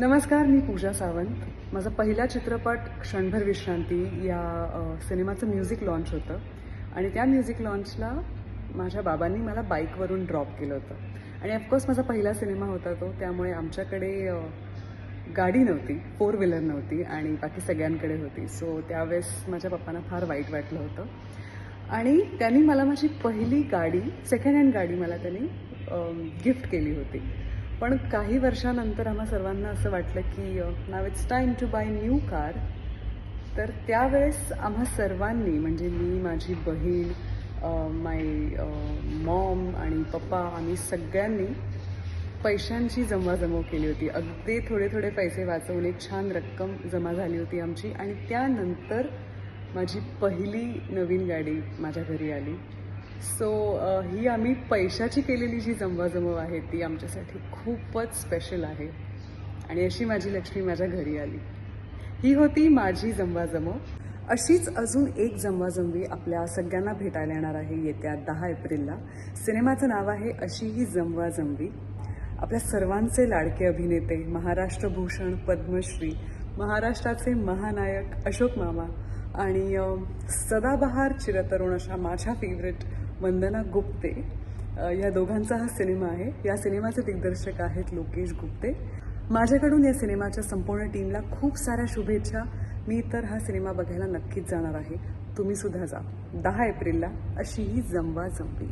नमस्कार मी पूजा सावंत. माझा पहिला चित्रपट क्षणभर विश्रांती या सिनेमाचं म्युझिक लॉन्च होतं. आणि त्या म्युझिक लॉन्चला माझ्या बाबांनी मला बाईकवरून ड्रॉप केलं होतं. आणि ऑफकोर्स माझा पहिला सिनेमा होता तो. त्यामुळे आमच्याकडे गाडी नव्हती फोर व्हीलर नव्हती आणि बाकी सगळ्यांकडे होती. सो त्यावेळेस माझ्या पप्पांना फार वाईट वाटलं होतं. आणि त्यांनी मला माझी पहिली गाडी सेकंड हँड गाडी मला त्यांनी गिफ्ट केली होती. पण काही वर्षानंतर आम्हा सर्वांना असं वाटलं की नाव it's time to buy new car तर त्यावेळेस आम्हा सर्वांनी म्हणजे मी माझी बहीण माय मॉम आणि पप्पा आम्ही सगळ्यांनी पैशांची जमवाजमव केली होती. अगदी थोडे थोडे पैसे वाचवून एक छान रक्कम जमा झाली होती आमची. आणि त्यानंतर माझी पहिली नवीन गाडी माझ्या घरी आली. सो uh, ही आम्ही पैशाची केलेली जी जमवाजमव आहे ती आमच्यासाठी खूपच स्पेशल आहे. आणि अशी माझी लक्ष्मी माझ्या घरी आली. ही होती माझी जमवाजमव. अशीच अजून एक जमवाजमवी आपल्या सगळ्यांना भेटायला येणार आहे येत्या दहा एप्रिलला. सिनेमाचं नाव आहे अशी ही जमवाजमवी. आपल्या सर्वांचे लाडके अभिनेते महाराष्ट्र भूषण पद्मश्री महाराष्ट्राचे महानायक अशोक मामा आणि सदाबहार चिरतरुण अशा माझ्या फेवरेट वंदना गुप्ते. या दोघांचा हा सिनेमा आहे. या सिनेमाचे दिग्दर्शक आहेत लोकेश गुप्ते. माझ्याकडून या सिनेमाच्या संपूर्ण टीमला खूप साऱ्या शुभेच्छा. मी तर हा सिनेमा बघायला नक्कीच जाणार आहे. तुम्ही सुद्धा जा. दहा एप्रिलला अशी ही जमवा जमवी